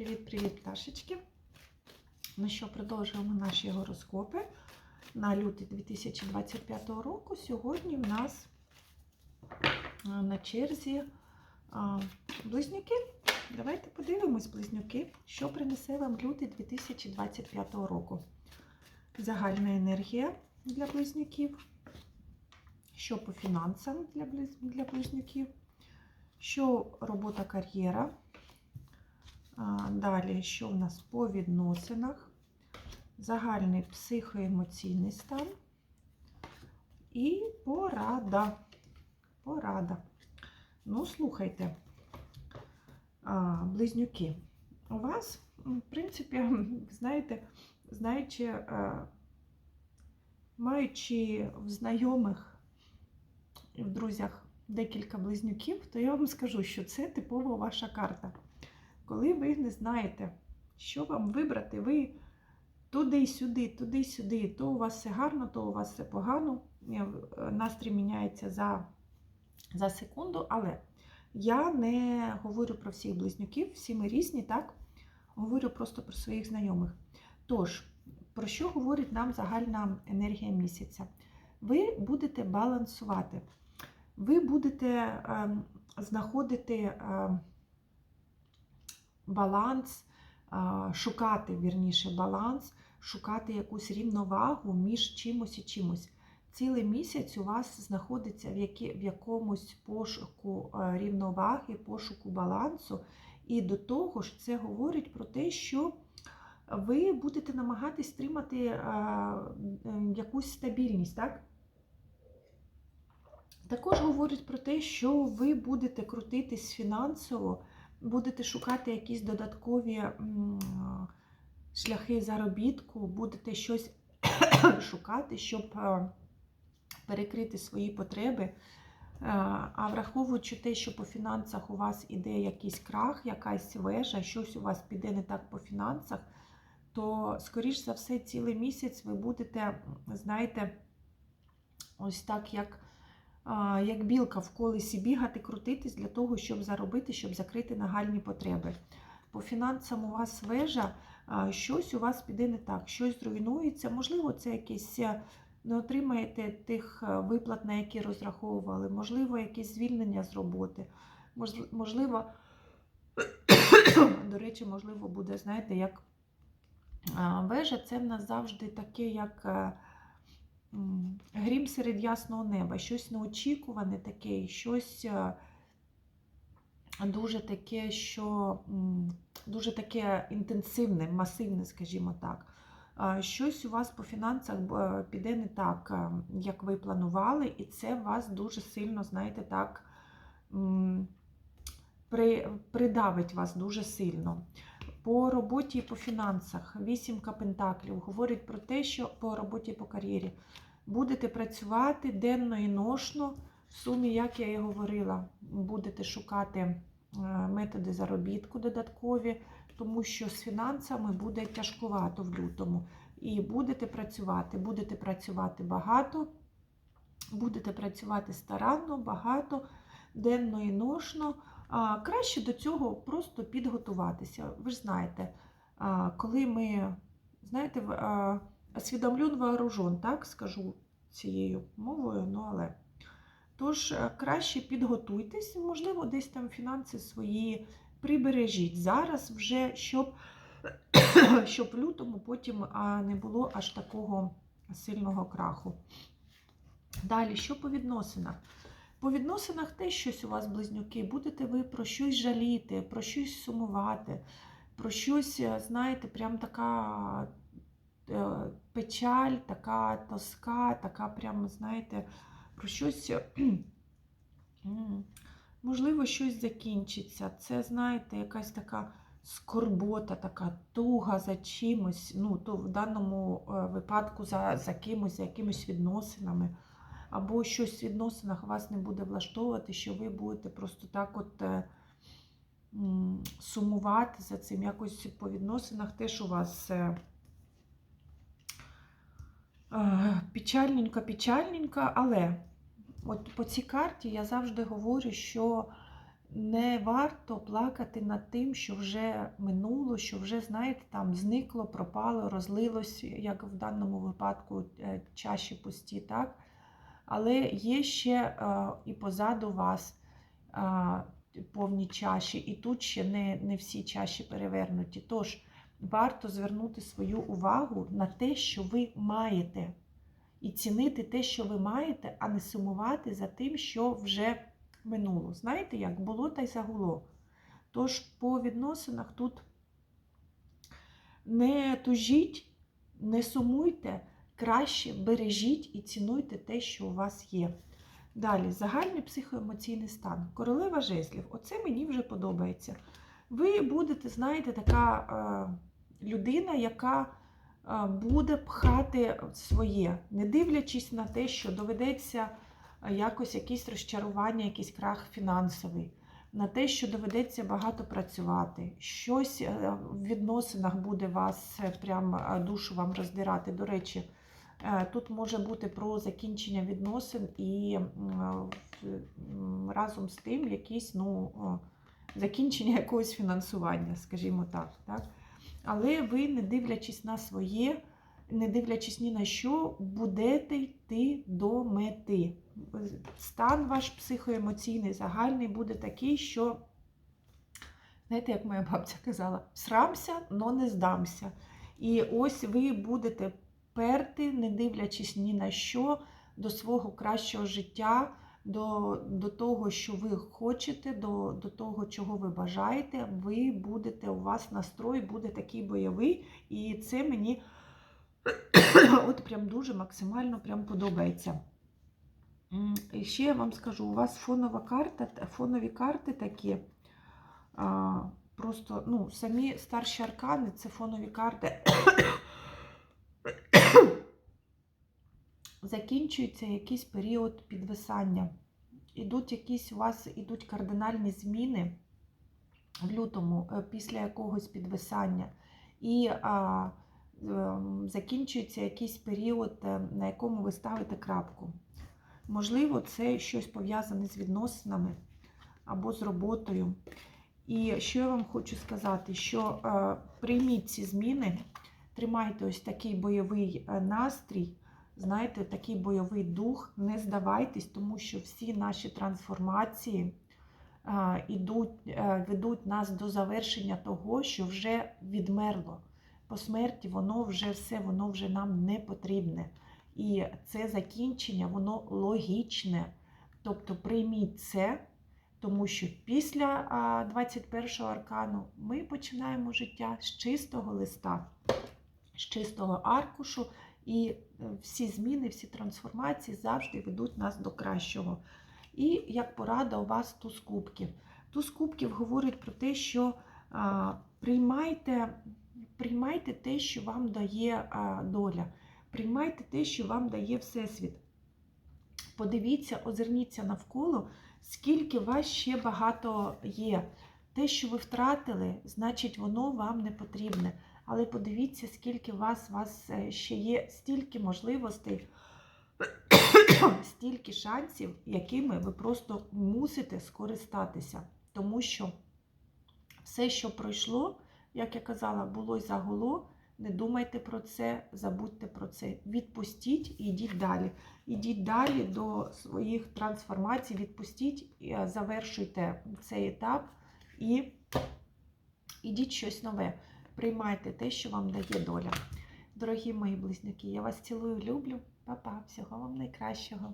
Привіт-привіт, пташечки. Ну що, продовжуємо наші гороскопи на лютий 2025 року. Сьогодні в нас на черзі близнюки. Давайте подивимось, близнюки, що принесе вам лютий 2025 року. Загальна енергія для близнюків, що по фінансам для близнюків, що робота кар'єра. Далі, що в нас по відносинах, загальний психоемоційний стан і порада. Порада. Ну, слухайте, близнюки, у вас, в принципі, знаєте, знаючи, маючи в знайомих і в друзях декілька близнюків, то я вам скажу, що це типова ваша карта. Коли ви не знаєте, що вам вибрати, ви туди-сюди, туди-сюди, то у вас все гарно, то у вас все погано. Настрій міняється за, за секунду, але я не говорю про всіх близнюків, всі ми різні, так? Говорю просто про своїх знайомих. Тож, про що говорить нам загальна енергія місяця? Ви будете балансувати, ви будете е, знаходити. Е, баланс, шукати вірніше баланс, шукати якусь рівновагу між чимось і чимось. Цілий місяць у вас знаходиться в, які, в якомусь пошуку рівноваги, пошуку балансу. І до того ж, це говорить про те, що ви будете намагатись стримати якусь стабільність. так? Також говорить про те, що ви будете крутитись фінансово будете шукати якісь додаткові шляхи заробітку, будете щось шукати, щоб е, перекрити свої потреби. Е, а враховуючи те, що по фінансах у вас іде якийсь крах, якась вежа, щось у вас піде не так по фінансах, то, скоріш за все, цілий місяць ви будете, знаєте, ось так, як як білка в колесі бігати, крутитись для того, щоб заробити, щоб закрити нагальні потреби. По фінансам у вас вежа, щось у вас піде не так, щось зруйнується. Можливо, це якесь е, не отримаєте тих е, виплат, на які розраховували, можливо, якесь звільнення з роботи. Можливо, до речі, можливо, буде, знаєте, як вежа це в нас завжди таке, як. Грім серед ясного неба, щось неочікуване таке, щось е, дуже таке, що дуже таке інтенсивне, масивне, скажімо так. Щось у вас по фінансах е, піде не так, е, як ви планували, і це вас дуже сильно, знаєте, так, придавить вас дуже сильно. По роботі і по фінансах, вісімка пентаклів говорить про те, що по роботі і по кар'єрі будете працювати денно і ношно. В сумі, як я і говорила, будете шукати е, методи заробітку додаткові, тому що з фінансами буде тяжкувато в лютому. І будете працювати, будете працювати багато, будете працювати старанно, багато, денно і ношно. Краще до цього просто підготуватися. Ви ж знаєте, коли ми, знаєте, освідомлен вооружен, так скажу цією мовою, ну але. Тож, е, краще підготуйтесь, можливо, десь там фінанси свої прибережіть зараз вже, щоб щоб в лютому потім не було аж такого сильного краху. Далі, що по відносинах? По відносинах те, щось у вас, близнюки, будете ви про щось жаліти, про щось сумувати, про щось, е, знаєте, прям така печаль, така тоска, така прям, знаєте, про щось, можливо, щось закінчиться. Це, знаєте, якась така скорбота, така туга за чимось, ну, то в даному е, випадку за, за кимось, за якимись відносинами або щось в відносинах вас не буде влаштовувати, що ви будете просто так от е, сумувати за цим. Якось по відносинах теж у вас печальненько, печальненько, але от по цій карті я завжди говорю, що не варто плакати над тим, що вже минуло, що вже, знаєте, там зникло, пропало, розлилось, як в даному випадку е, чаші пусті, так? Але є ще е, і позаду вас е, повні чаші, і тут ще не, не всі чаші перевернуті. Тож варто звернути свою увагу на те, що ви маєте, і цінити те, що ви маєте, а не сумувати за тим, що вже минуло. Знаєте, як було, та й загуло. Тож по відносинах тут не тужіть, не сумуйте, краще бережіть і цінуйте те, що у вас є. Далі, загальний психоемоційний стан. Королева жезлів. Оце мені вже подобається. Ви будете, знаєте, така е, людина, яка е, буде пхати своє, не дивлячись на те, що доведеться е, якось якісь розчарування, якийсь крах фінансовий, на те, що доведеться багато працювати, щось е, в відносинах буде вас прям душу вам роздирати. До речі, Тут може бути про закінчення відносин і разом з тим якісь ну, закінчення якогось фінансування, скажімо так. так. Але ви, не дивлячись на своє, не дивлячись ні на що, будете йти до мети. Стан ваш психоемоційний, загальний буде такий, що, знаєте, як моя бабця казала, срамся, но не здамся. І ось ви будете перти, не дивлячись ні на що, до свого кращого життя, до, до того, що ви хочете, до, до того, чого ви бажаєте, ви будете, у вас настрой буде такий бойовий, і це мені от прям дуже максимально прям подобається. І ще я вам скажу, у вас фонова карта, фонові карти такі. Просто ну, самі старші аркани це фонові карти. Закінчується якийсь період підвисання. Ідуть якісь у вас ідуть кардинальні зміни в лютому е, після якогось підвисання. І а, ем, закінчується якийсь період, е, на якому ви ставите крапку. Можливо, це щось пов'язане з відносинами або з роботою. І що я вам хочу сказати, що е, прийміть ці зміни, тримайте ось такий бойовий настрій, знаєте, такий бойовий дух, не здавайтесь, тому що всі наші трансформації ідуть, е, ведуть нас до завершення того, що вже відмерло. По смерті воно вже все, воно вже нам не потрібне. І це закінчення, воно логічне. Тобто прийміть це, тому що після 21-го аркану ми починаємо життя з чистого листа, з чистого аркушу, і е, всі зміни, всі трансформації завжди ведуть нас до кращого. І як порада у вас туз кубків. Туз кубків говорить про те, що а, приймайте, приймайте те, що вам дає а, доля. Приймайте те, що вам дає Всесвіт. Подивіться, озирніться навколо, скільки вас ще багато є. Те, що ви втратили, значить, воно вам не потрібне. Але подивіться, скільки вас, вас е, ще є, стільки можливостей, стільки шансів, якими ви просто мусите скористатися. Тому що все, що пройшло, як я казала, було й загуло. Не думайте про це, забудьте про це. Відпустіть і йдіть далі. Ідіть далі до своїх трансформацій, відпустіть, е, завершуйте цей етап і ідіть щось нове. Приймайте те, що вам дає доля. Дорогі мої близнюки, я вас цілую, люблю. Па-па, всього вам найкращого.